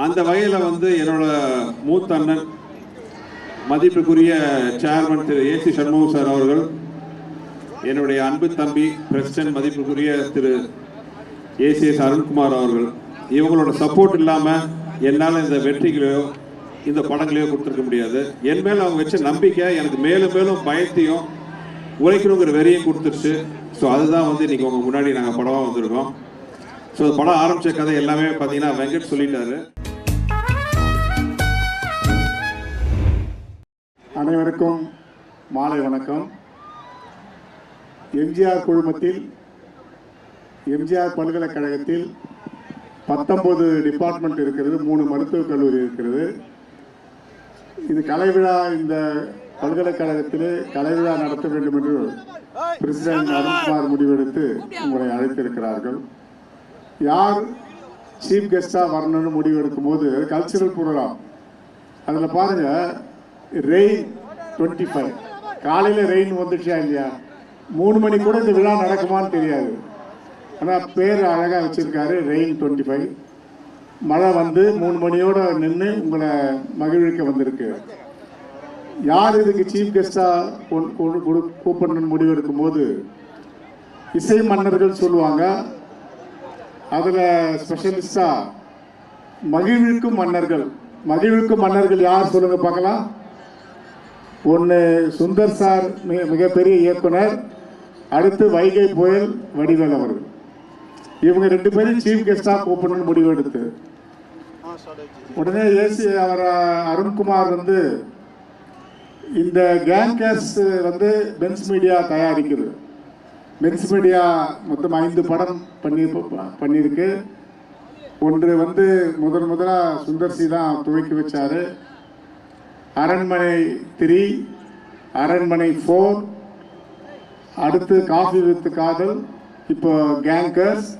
அந்த வகையில் வந்து என்னோட மூத்த அண்ணன் மதிப்புக்குரிய சேர்மன் திரு ஏசி சண்முகம் சார் அவர்கள் என்னுடைய அன்பு தம்பி பிரசிடன்ட் மதிப்புக்குரிய திரு ஏசிஎஸ் அருண்குமார் அவர்கள் இவங்களோட சப்போர்ட் இல்லாமல் என்னால் இந்த வெற்றிகளையோ இந்த படங்களையோ கொடுத்துருக்க முடியாது. என் மேலே அவங்க வச்ச நம்பிக்கை எனக்கு மேலும் மேலும் பயத்தையும் உழைக்கணுங்கிற வெறியும் கொடுத்துருச்சு. ஸோ அதுதான் வந்து இன்னைக்கு உங்க முன்னாடி நாங்கள் படமாக வந்திருக்கோம். ஸோ படம் ஆரம்பிச்ச கதை எல்லாமே பார்த்தீங்கன்னா வெங்கட் சொல்லிட்டாரு. அனைவருக்கும் மாலை வணக்கம். எம்ஜிஆர் குழுமத்தில் எம்ஜிஆர் பல்கலைக்கழகத்தில் பத்தொன்பது டிபார்ட்மெண்ட் இருக்கிறது மூணு மருத்துவக் கல்லூரி இருக்கிறது. இது கலைவிழா இந்த பல்கலைக்கழகத்திலே கலைவிழா நடத்த வேண்டும் என்று பிரசிடென்ட் அருண்குமார் முடிவெடுத்து உங்களை அழைத்திருக்கிறார்கள். யார் சீஃப் கெஸ்டாக வரணும்னு முடிவெடுக்கும் போது கல்ச்சுரல் ப்ரோக்ராம் அதில் பாருங்க ரெயின் டுவெண்ட்டி ஃபைவ் காலையில் ரெயின் வந்துச்சா இல்லையா? மூணு மணி கூட இந்த விழா நடக்குமான்னு தெரியாது. ஆனால் பேர் அழகாக வச்சுருக்காரு ரெயின் டுவெண்ட்டி ஃபைவ் மழை வந்து மூணு மணியோட நின்று உங்களை மகிழ்விக்க வந்திருக்கு. யார் இதுக்கு சீஃப் கெஸ்டாக கூப்பிடணும்னு முடிவு போது இசை மன்னர்கள் சொல்லுவாங்க அதில் ஸ்பெஷலிஸ்டாக மகிழ்விக்கும் மன்னர்கள். மகிழ்விக்கும் மன்னர்கள் யார் சொல்லுங்க பார்க்கலாம். ஒன்று சுந்தர் சார் மிக மிகப்பெரிய இயக்குனர். அடுத்து வைகை புயல் வடிவேல் அவர்கள். இவங்க ரெண்டு பேரும் சீஃப் கெஸ்டாக கூப்பிடணும்னு முடிவு எடுத்து. உடனே ஏசி அவர் அருண்குமார் வந்து இந்த கேங்கர்ஸ் வந்து பென்ஸ் மீடியா தயாரிக்குது. பென்ஸ் மீடியா மொத்தம் ஐந்து படம் பண்ணி பண்ணியிருக்கு ஒன்று வந்து முதன் முதலாக சுந்தர்சி தான் துவக்கி வச்சாரு. அரண்மனை த்ரீ அரண்மனை ஃபோர் அடுத்து காஃபி வித் காதல் இப்போ கேங்கர்ஸ்.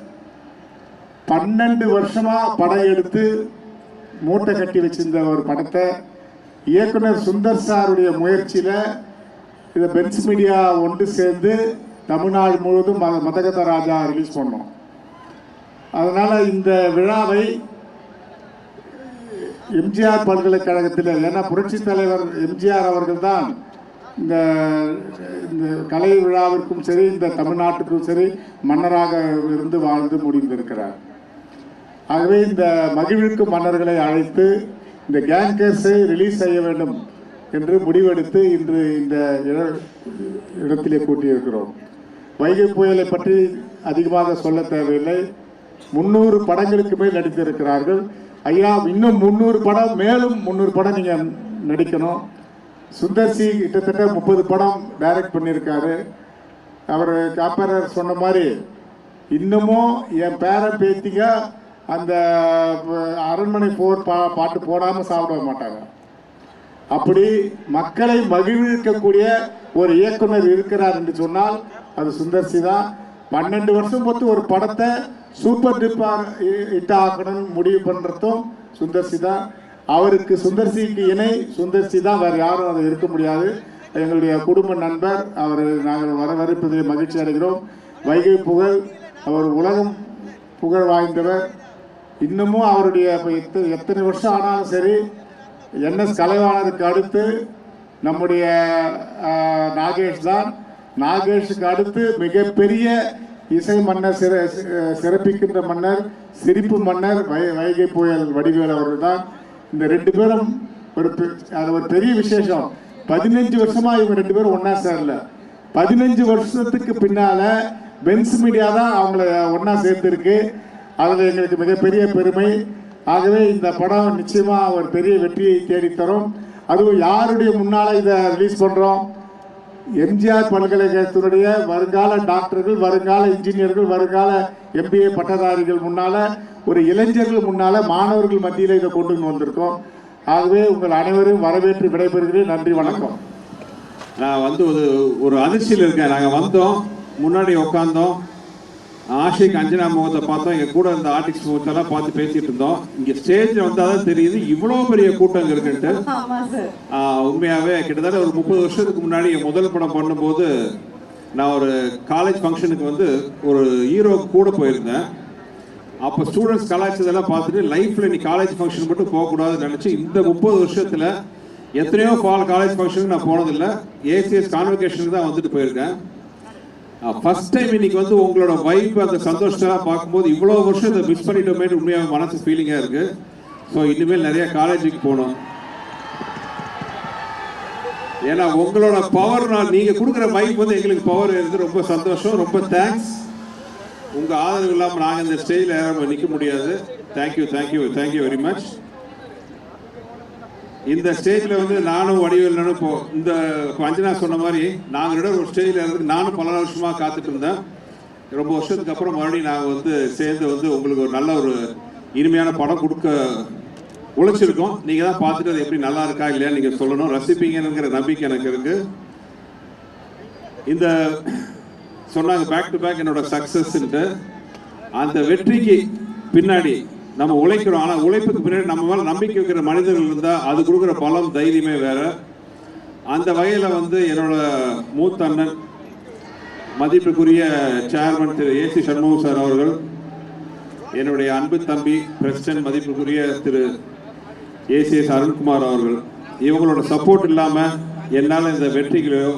பன்னெண்டு வருஷமாக படம் எடுத்து மூட்டை கட்டி வச்சிருந்த ஒரு படத்தை இயக்குனர் சுந்தர் சாருடைய முயற்சியில் இதை பென்ஸ் மீடியா ஒன்று சேர்ந்து தமிழ்நாடு முழுவதும் மத மதகத ராஜா ரிலீஸ் பண்ணோம். அதனால் இந்த விழாவை எம்ஜிஆர் பல்கலைக்கழகத்தில் ஏன்னா புரட்சி தலைவர் எம்ஜிஆர் அவர்கள் தான் இந்த இந்த கலை விழாவிற்கும் சரி இந்த தமிழ்நாட்டுக்கும் சரி மன்னராக இருந்து வாழ்ந்து முடிந்திருக்கிறார். ஆகவே இந்த மகிழ்விற்கு மன்னர்களை அழைத்து இந்த கேங்கர்ஸை ரிலீஸ் செய்ய வேண்டும் என்று முடிவெடுத்து இன்று இந்த இட- இடத்திலே கூட்டியிருக்கிறோம். வைகை புயலை பற்றி அதிகமாக சொல்ல தேவையில்லை. முந்நூறு படங்களுக்கு மேல் நடித்திருக்கிறார்கள். ஐயா இன்னும் முந்நூறு படம் மேலும் முந்நூறு படம் நீங்கள் நடிக்கணும். சுந்தர்சி கிட்டத்தட்ட முப்பது படம் டைரக்ட் பண்ணியிருக்காரு. அவர் காப்பரர் சொன்ன மாதிரி இன்னமும் என் பேரன் பேத்திங்க அந்த அரண்மனை போர் பா பாட்டு போடாமல் சாப்பிட மாட்டாங்க. அப்படி மக்களை மகிழ்விக்கக்கூடிய ஒரு இயக்குனர் இருக்கிறார் என்று சொன்னால் அது சுந்தர்சி தான் பன்னெண்டு வருஷம் பொறுத்து ஒரு படத்தை சூப்பர் டிப்பாக ஹிட் ஆக்கணும்னு முடிவு பண்ணுறதும் சுந்தர்சி தான் அவருக்கு சுந்தர்சிக்கு இணை சுந்தர்சி தான் வேறு யாரும் அது இருக்க முடியாது. எங்களுடைய குடும்ப நண்பர் அவர் நாங்கள் வரவேற்பதில் மகிழ்ச்சி அடைகிறோம். வைகை புகழ் அவர் உலகம் புகழ் வாய்ந்தவர். இன்னமும் அவருடைய இப்போ எத்தனை வருஷம் ஆனாலும் சரி என்எஸ் கலைவாணருக்கு அடுத்து நம்முடைய நாகேஷ் தான் நாகேஷுக்கு அடுத்து மிகப்பெரிய இசை மன்னர் சிற சிறப்பிக்கின்ற மன்னர் சிரிப்பு மன்னர் வை வைகை புயல் வடிவேல் அவர்கள் தான் இந்த ரெண்டு பேரும் ஒரு பெ- அது ஒரு பெரிய விசேஷம். பதினஞ்சு வருஷமா இவங்க ரெண்டு பேரும் ஒன்னா சேரல. பதினஞ்சு வருஷத்துக்கு பின்னால பென்ஸ் மீடியா தான் அவங்கள ஒன்னா சேர்ந்துருக்கு அதில் எங்களுக்கு மிகப்பெரிய பெருமை. ஆகவே இந்த படம் நிச்சயமா ஒரு பெரிய வெற்றியை தேடித்தரும். அதுவும் யாருடைய முன்னால இதை ரிலீஸ் பண்றோம்? எம்ஜிஆர் பல்கலைக்கழகத்தினுடைய வருங்கால டாக்டர்கள் வருங்கால இன்ஜினியர்கள் வருங்கால எம்பிஏ பட்டதாரிகள் முன்னால ஒரு இளைஞர்கள் முன்னால மாணவர்கள் மத்தியில் இதை கொண்டு வந்திருக்கோம். ஆகவே உங்கள் அனைவரும் வரவேற்று விடைபெறுகிறேன். நன்றி வணக்கம். நான் வந்து ஒரு ஒரு அதிர்ச்சியில் இருக்கேன். நாங்கள் வந்தோம் முன்னாடி உட்காந்தோம் ஆஷிக் அஞ்சனா முகத்தை பார்த்தோம் எங்க கூட இருந்த ஆர்டிஸ்ட் முகத்தெல்லாம் பார்த்து பேசிட்டு இருந்தோம். இங்க ஸ்டேஜ்ல வந்தாதான் தெரியுது இவ்வளவு பெரிய கூட்டம் இங்க இருக்குன்ட்டு உண்மையாவே கிட்டத்தட்ட ஒரு முப்பது வருஷத்துக்கு முன்னாடி முதல் படம் பண்ணும்போது நான் ஒரு காலேஜ் ஃபங்க்ஷனுக்கு வந்து ஒரு ஹீரோ கூட போயிருந்தேன். அப்போ ஸ்டூடெண்ட்ஸ் கலாய்ச்சதெல்லாம் பார்த்துட்டு லைஃப்ல நீ காலேஜ் ஃபங்க்ஷன் மட்டும் போகக்கூடாதுன்னு நினச்சி இந்த முப்பது வருஷத்துல எத்தனையோ ஃபால் காலேஜ் ஃபங்க்ஷனுக்கு நான் போனதில்லை. ஏசிஎஸ் கான்வெகேஷனுக்கு தான் வந்துட்டு போயிருக்கேன் ஃபர்ஸ்ட் டைம் இன்னைக்கு வந்து உங்களோட வைப் அந்த சந்தோஷத்தெல்லாம் பார்க்கும்போது இவ்வளோ வருஷம் இதை மிஸ் பண்ணிட்டோமேனு உண்மையாக மனசு ஃபீலிங்காக இருக்கு. ஸோ இனிமேல் நிறைய காலேஜுக்கு போகணும். ஏன்னா உங்களோட பவர் நான் நீங்கள் கொடுக்குற வைப் வந்து எங்களுக்கு பவர் இருந்து ரொம்ப சந்தோஷம். ரொம்ப தேங்க்ஸ் உங்கள் ஆதரவு இல்லாமல் நாங்கள் இந்த ஸ்டேஜில் நிற்க முடியாது. Thank you thank you thank you very much இந்த ஸ்டேஜ்ல வந்து நானும் வடிவேலனும் இப்போ இந்த அஞ்சனா சொன்ன மாதிரி நாங்க ரெண்டு ஒரு ஸ்டேஜ்ல இருந்து நானும் பல வருஷமா காத்துட்டு இருந்தேன். ரொம்ப வருஷத்துக்கு அப்புறம் மறுபடியும் நாங்க வந்து சேர்ந்து வந்து உங்களுக்கு ஒரு நல்ல ஒரு இனிமையான படம் கொடுக்க உழைச்சிருக்கோம். நீங்க தான் பார்த்துட்டு அது எப்படி நல்லா இருக்கா இல்லையா நீங்க சொல்லணும். ரசிப்பீங்கங்கிற நம்பிக்கை எனக்கு இருக்கு. இந்த சொன்னாங்க பேக் டு பேக் என்னோட சக்சஸ்ன்ட்டு அந்த வெற்றிக்கு பின்னாடி நம்ம உழைக்கிறோம். ஆனா உழைப்புக்கு பின்னாடி நம்ம மேல நம்பிக்கை வைக்கிற மனிதர்கள் இருந்தா அது கொடுக்குற பலம் தைரியமே வேற. அந்த வகையில வந்து என்னோட மூத்த அண்ணன் மதிப்புக்குரிய சேர்மன் திரு ஏசி சண்முகம் சார் அவர்கள் என்னுடைய அன்பு தம்பி பிரசிடன்ட் மதிப்புக்குரிய திரு ஏசிஎஸ் அருண்குமார் அவர்கள் இவங்களோட சப்போர்ட் இல்லாம என்னால இந்த வெற்றிகளையோ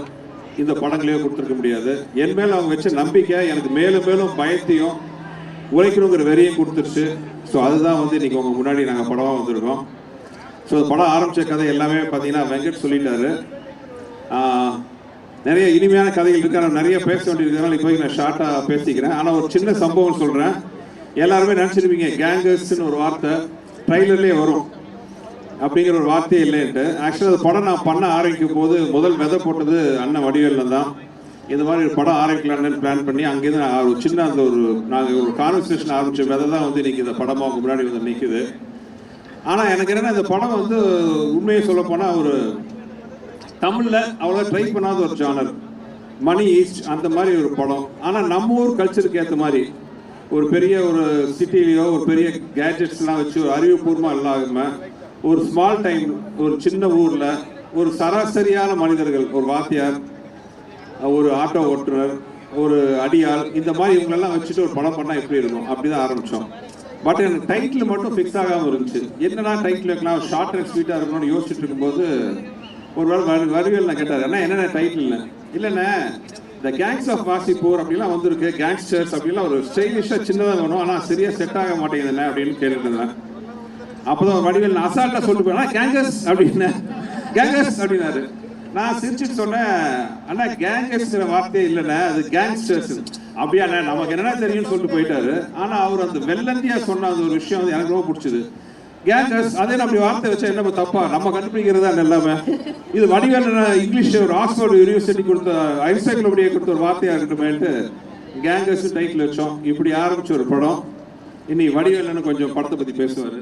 இந்த படங்களையோ கொடுத்துருக்க முடியாது. என் மேல அவங்க வச்ச நம்பிக்கை எனக்கு மேலும் மேலும் பயத்தையும் உழைக்கணுங்கிற வெறியும் கொடுத்துருச்சு. ஸோ அதுதான் வந்து இன்றைக்கி உங்கள் முன்னாடி நாங்கள் படமாக வந்திருக்கோம். ஸோ படம் ஆரம்பித்த கதை எல்லாமே பார்த்தீங்கன்னா வெங்கட் சொல்லிட்டாரு. நிறைய இனிமையான கதைகள் இருக்கு. ஆனால் நிறைய பேச வேண்டியிருக்கிறதுனால இப்போ நான் ஷார்ட்டாக பேசிக்கிறேன். ஆனால் ஒரு சின்ன சம்பவம் சொல்கிறேன் எல்லாருமே நினச்சிருப்பீங்க கேங்கர்ஸ்னு ஒரு வார்த்தை ட்ரைலர்லேயே வரும் அப்படிங்கிற ஒரு வார்த்தையே இல்லைன்ட்டு. ஆக்சுவலாக அது படம் நான் பண்ண ஆரம்பிக்கும் போது முதல் விதை போட்டது அண்ணன் வடிவேலில் தான். இந்த மாதிரி ஒரு படம் ஆரம்பிக்கலாம்னு பிளான் பண்ணி அங்கேருந்து நான் ஒரு சின்ன அந்த ஒரு நாங்கள் ஒரு கான்வர்சேஷன் ஆரம்பித்த விதை தான் வந்து இன்னைக்கு இந்த படமாக அவங்க முன்னாடி வந்து நிற்குது ஆனால் எனக்கு என்னென்னா இந்த படம் வந்து உண்மையை சொல்ல போனால் ஒரு தமிழில் அவ்வளோ ட்ரை பண்ணாத ஒரு ஜானர் மணி ஈஸ்ட் அந்த மாதிரி ஒரு படம். ஆனால் நம்ம ஊர் கல்ச்சருக்கு ஏற்ற மாதிரி ஒரு பெரிய ஒரு சிட்டிலேயோ ஒரு பெரிய கேஜெட்ஸ்லாம் வச்சு ஒரு அறிவுபூர்வமாக இல்லாமல் ஒரு ஸ்மால் டைம் ஒரு சின்ன ஊரில் ஒரு சராசரியான மனிதர்கள் ஒரு வாத்தியார் ஒரு ஆட்டோ ஓட்டுநர் ஒரு அடியால் இந்த மாதிரி இவங்களெல்லாம் வச்சுட்டு ஒரு படம் பண்ணால் எப்படி இருக்கும்? அப்படிதான் ஆரம்பித்தோம் பட் எனக்கு டைட்டில் மட்டும் ஃபிக்ஸ் ஆகாமல் இருந்துச்சு. என்னடா டைட்டில் வைக்கலாம்? ஷார்ட் அண்ட் ஸ்வீட்டாக இருக்கணும்னு யோசிச்சுட்டு இருக்கும்போது ஒரு வேளை வரி வரிவேல் நான் கேட்டார் ஏன்னா என்னென்ன டைட்டில்னு இல்லைண்ணே இந்த கேங்ஸ் ஆஃப் வாசிப்பூர் அப்படிலாம் வந்திருக்கு. கேங்ஸ்டர்ஸ் அப்படிலாம் ஒரு ஸ்டைலிஷாக சின்னதாக வேணும். ஆனால் சரியாக செட் ஆக மாட்டேங்குதுண்ணே அப்படின்னு கேட்டுருந்தேன் அப்போதான் வடிவேல் அசால்ட்டாக சொல்லிட்டு போனா கேங்கஸ் அப்படின்னு. கேங்கஸ் அப்படின்னாரு. நான் சிரிச்சுட்டு சொன்னேன் அண்ணா கேங்கஸ்ங்கிற வார்த்தையே இல்லைண்ணே அது கேங்ஸ்டர்ஸ் அப்படியாண்ணே நமக்கு என்னென்ன தெரியும்னு சொல்லிட்டு போயிட்டாரு. ஆனா அவர் அந்த வெள்ளந்தியா சொன்ன அந்த ஒரு விஷயம் வந்து எனக்கு ரொம்ப பிடிச்சது. கேங்கஸ் அதே நம்ம வார்த்தை வச்சா என்ன தப்பா? நம்ம கண்டுபிடிக்கிறதா எல்லாமே இது வடிவேல் இங்கிலீஷ் ஒரு ஆக்ஸ்போர்ட் யூனிவர்சிட்டி கொடுத்த ஐசைக்ளோபடியா கொடுத்த ஒரு வார்த்தையா இருக்கட்டுமேட்டு கேங்கஸ் டைட்டில் வச்சோம். இப்படி ஆரம்பிச்ச ஒரு படம். இனி வடிவேலன்னு கொஞ்சம் படத்தை பத்தி பேசுவாரு.